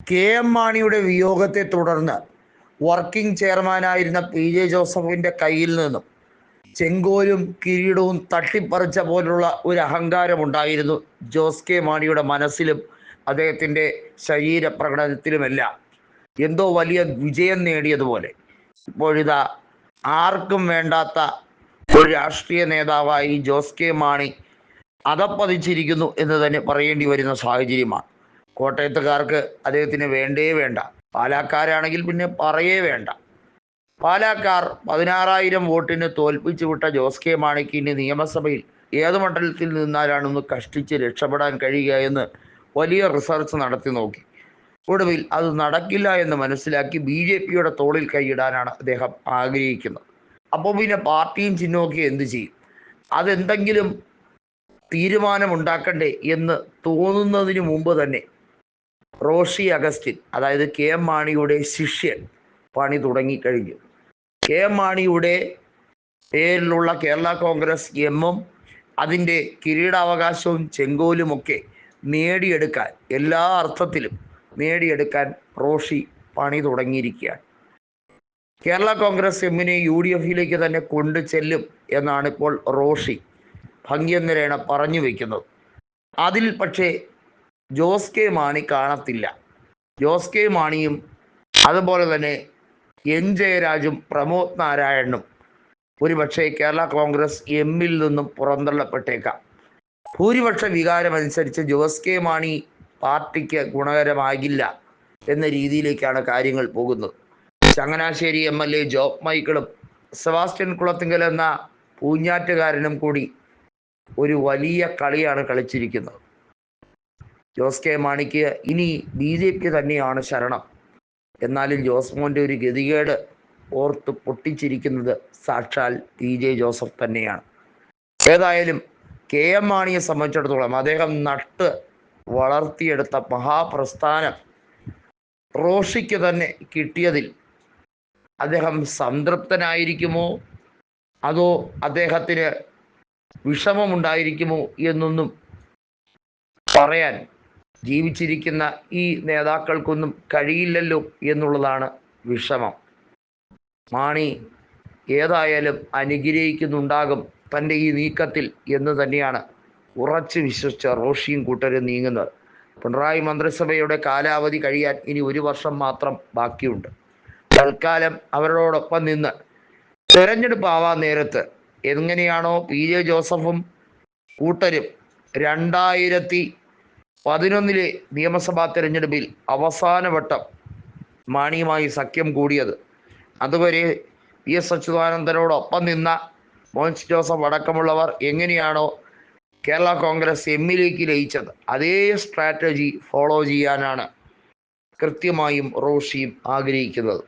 K M മാണിയുടെ വിയോഗത്തെ തുടർന്ന് working ചെയർമാനായിരുന്ന P J ജോസഫിന്റെ കയ്യിൽ നിന്നും ചെങ്കോലും കിരീടവും തട്ടിപ്പറിച്ച പോലുള്ള ഒരു അഹങ്കാരമുണ്ടായിരുന്നു ജോസ് കെ മാണിയുടെ മനസ്സിലും അദ്ദേഹത്തിന്റെ ശരീരപ്രകടനത്തിലുമെല്ലാം. എന്തോ വലിയ വിജയം നേടിയതുപോലെ. ഇപ്പോഴിതാ ആർക്കും വേണ്ടാത്ത ഒരു രാഷ്ട്രീയ നേതാവായി ജോസ് കെ മാണി അതപ്പതിച്ചിരിക്കുന്നു എന്ന് തന്നെ പറയേണ്ടി വരുന്ന സാഹചര്യമാണ്. കോട്ടയത്തുകാർക്ക് അദ്ദേഹത്തിന് വേണ്ടേ വേണ്ട. പാലാക്കാരാണെങ്കിൽ പിന്നെ പറയേ വേണ്ട. പാലാക്കാർ പതിനാറായിരം വോട്ടിന് തോൽപ്പിച്ചു വിട്ട ജോസ് കെ മാണിക്ക് ഇനി നിയമസഭയിൽ ഏത് മണ്ഡലത്തിൽ നിന്നാലാണെന്ന് കഷ്ടിച്ച് രക്ഷപ്പെടാൻ കഴിയുക എന്ന് വലിയ റിസർച്ച് നടത്തി നോക്കി. ഒടുവിൽ അത് നടക്കില്ല എന്ന് മനസ്സിലാക്കി ബി ജെ പിയുടെ തോളിൽ കൈയിടാനാണ് അദ്ദേഹം ആഗ്രഹിക്കുന്നത്. അപ്പോൾ പിന്നെ പാർട്ടിയും ചിഹ്നമൊക്കെ എന്ത് ചെയ്യും? അതെന്തെങ്കിലും തീരുമാനമുണ്ടാക്കണ്ടേ എന്ന് തോന്നുന്നതിന് മുമ്പ് തന്നെ റോഷി അഗസ്റ്റിൻ അതായത് കെ എം മാണിയുടെ ശിഷ്യൻ പണി തുടങ്ങിക്കഴിഞ്ഞു. കെ എം മാണിയുടെ പേരിലുള്ള കേരള കോൺഗ്രസ് എമ്മും അതിന്റെ കിരീടാവകാശവും ചെങ്കോലുമൊക്കെ നേടിയെടുക്കാൻ എല്ലാ അർത്ഥത്തിലും നേടിയെടുക്കാൻ റോഷി പണി തുടങ്ങിയിരിക്കുകയാണ്. കേരള കോൺഗ്രസ് എമ്മിനെ യു ഡി എഫിലേക്ക് തന്നെ കൊണ്ടു ചെല്ലും എന്നാണ് ഇപ്പോൾ റോഷി ഭംഗ്യനിരേണ പറഞ്ഞു വയ്ക്കുന്നത് അതിൽ പക്ഷേ ജോസ് കെ മാണി കാണത്തില്ല. ജോസ് കെ മാണിയും അതുപോലെ തന്നെ എൻ ജയരാജും പ്രമോദ് നാരായണനും ഒരുപക്ഷെ കേരള കോൺഗ്രസ് എമ്മിൽ നിന്നും പുറന്തള്ളപ്പെട്ടേക്കാം. ഭൂരിപക്ഷ വികാരമനുസരിച്ച് ജോസ് കെ മാണി പാർട്ടിക്ക് ഗുണകരമാകില്ല എന്ന രീതിയിലേക്കാണ് കാര്യങ്ങൾ പോകുന്നത്. Changanassery M L A Job മൈക്കിളും Sebastian Kulathinkal എന്ന പൂഞ്ഞാറ്റുകാരനും കൂടി ഒരു വലിയ കളിയാണ് കളിച്ചിരിക്കുന്നത്. ജോസ് കെ മാണിക്ക് ഇനി ബി ജെ പി തന്നെയാണ് ശരണം. എന്നാലും ജോസ് മോന്റെ ഒരു ഗതികേട് ഓർത്ത് പൊട്ടിച്ചിരിക്കുന്നത് സാക്ഷാൽ പി ജെ ജോസഫ് തന്നെയാണ്. ഏതായാലും കെ എം മാണിയെ സംബന്ധിച്ചിടത്തോളം അദ്ദേഹം നട്ട് വളർത്തിയെടുത്ത മഹാപ്രസ്ഥാനം റോഷിക്ക് തന്നെ കിട്ടിയതിൽ അദ്ദേഹം സംതൃപ്തനായിരിക്കുമോ? അതോ അദ്ദേഹത്തിന് വിഷമമുണ്ടായിരിക്കുമോ എന്നൊന്നും പറയാൻ ജീവിച്ചിരിക്കുന്ന ഈ നേതാക്കൾക്കൊന്നും കഴിയില്ലല്ലോ എന്നുള്ളതാണ് വിഷമം. മാണി ഏതായാലും അനുഗ്രഹിക്കുന്നുണ്ടാകും തന്റെ ഈ നീക്കത്തിൽ എന്ന് തന്നെയാണ് ഉറച്ച് വിശ്വസിച്ച റോഷിയും കൂട്ടരും നീങ്ങുന്നത്. പിണറായി മന്ത്രിസഭയുടെ കാലാവധി കഴിയാൻ ഇനി ഒരു വർഷം മാത്രം ബാക്കിയുണ്ട്. തൽക്കാലം അവരോടൊപ്പം നിന്ന് തെരഞ്ഞെടുപ്പ് ആവാൻ നേരത്ത് എങ്ങനെയാണോ പി ജെ ജോസഫും കൂട്ടരും രണ്ടായിരത്തി പതിനൊന്നിലെ നിയമസഭാ തെരഞ്ഞെടുപ്പിൽ അവസാനവട്ടം മാണിയുമായി സഖ്യം കൂടിയത്. അതുവരെ പി എസ് അച്യുതാനന്ദനോടൊപ്പം നിന്ന മോൻസ് ജോസഫ് അടക്കമുള്ളവർ എങ്ങനെയാണോ കേരള കോൺഗ്രസ് എമ്മിലേക്ക് ലയിച്ചത് അതേ സ്ട്രാറ്റജി ഫോളോ ചെയ്യാനാണ് കൃത്യമായും റോഷിയും ആഗ്രഹിക്കുന്നത്.